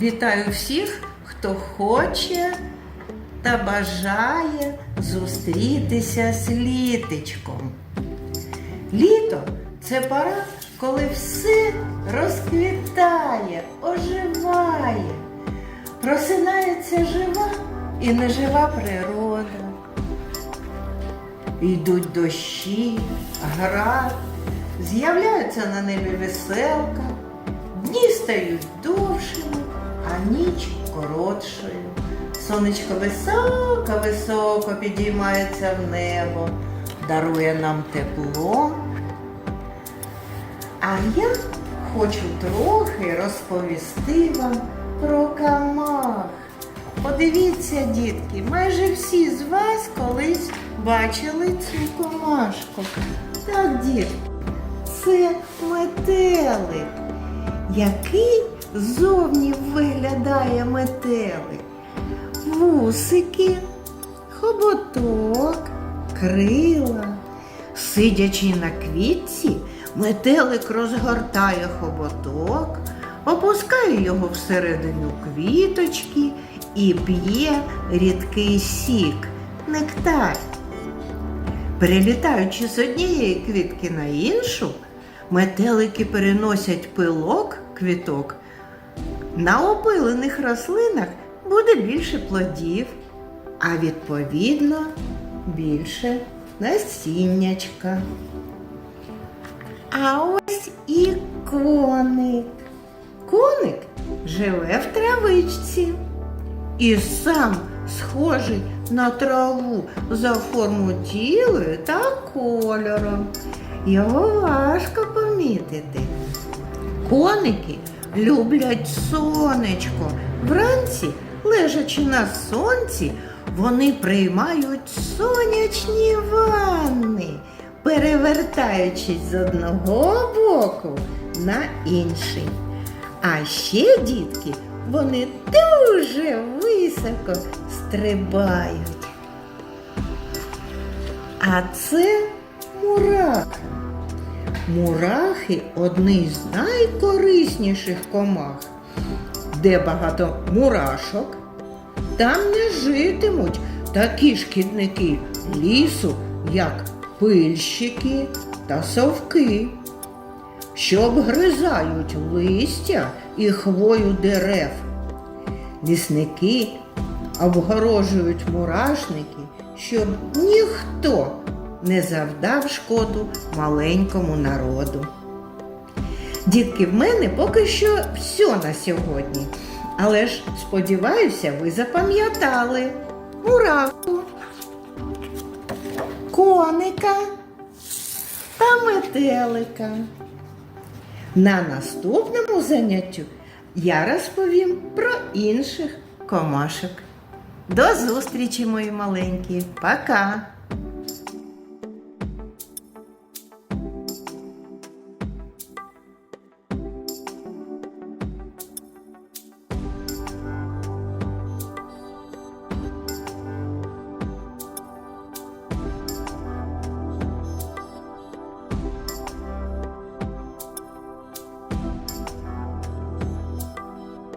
Вітаю всіх, хто хоче та бажає зустрітися з літочком. Літо це пора, коли все розквітає, оживає, просинається жива і нежива природа. Йдуть дощі, град, з'являються на небі веселка, дні стають довшими, ніч коротшою. Сонечко високо-високо підіймається в небо, дарує нам тепло. А я хочу трохи розповісти вам про камах. Подивіться, дітки, майже всі з вас колись бачили цю комашку. Так, дітки, це метелик. Який зовні виглядає метелик? Вусики, хоботок, крила. Сидячи на квітці, метелик розгортає хоботок, опускає його всередину квіточки і п'є рідкий сік, нектар. Перелітаючи з однієї квітки на іншу, метелики переносять пилок квіток. На опилених рослинах буде більше плодів, а відповідно більше насіннячка. А ось і коник. Коник живе в травичці і сам схожий на траву за форму тілою та кольором. Його важко помітити. Коники люблять сонечко. Вранці, лежачи на сонці, вони приймають сонячні ванни, перевертаючись з одного боку на інший. А ще, дітки, вони дуже високо стрибають. А це мурах. Мурахи одні з найкорисніших комах. Де багато мурашок, там не житимуть такі шкідники лісу, як пильщики та совки, що обгризають листя і хвою дерев. Лісники обгорожують мурашники, щоб ніхто не завдав шкоду маленькому народу. Дітки, в мене поки що все на сьогодні. Але ж сподіваюся, ви запам'ятали муравку, коника та метелика. На наступному заняттю я розповім про інших комашок. До зустрічі, мої маленькі. Пока!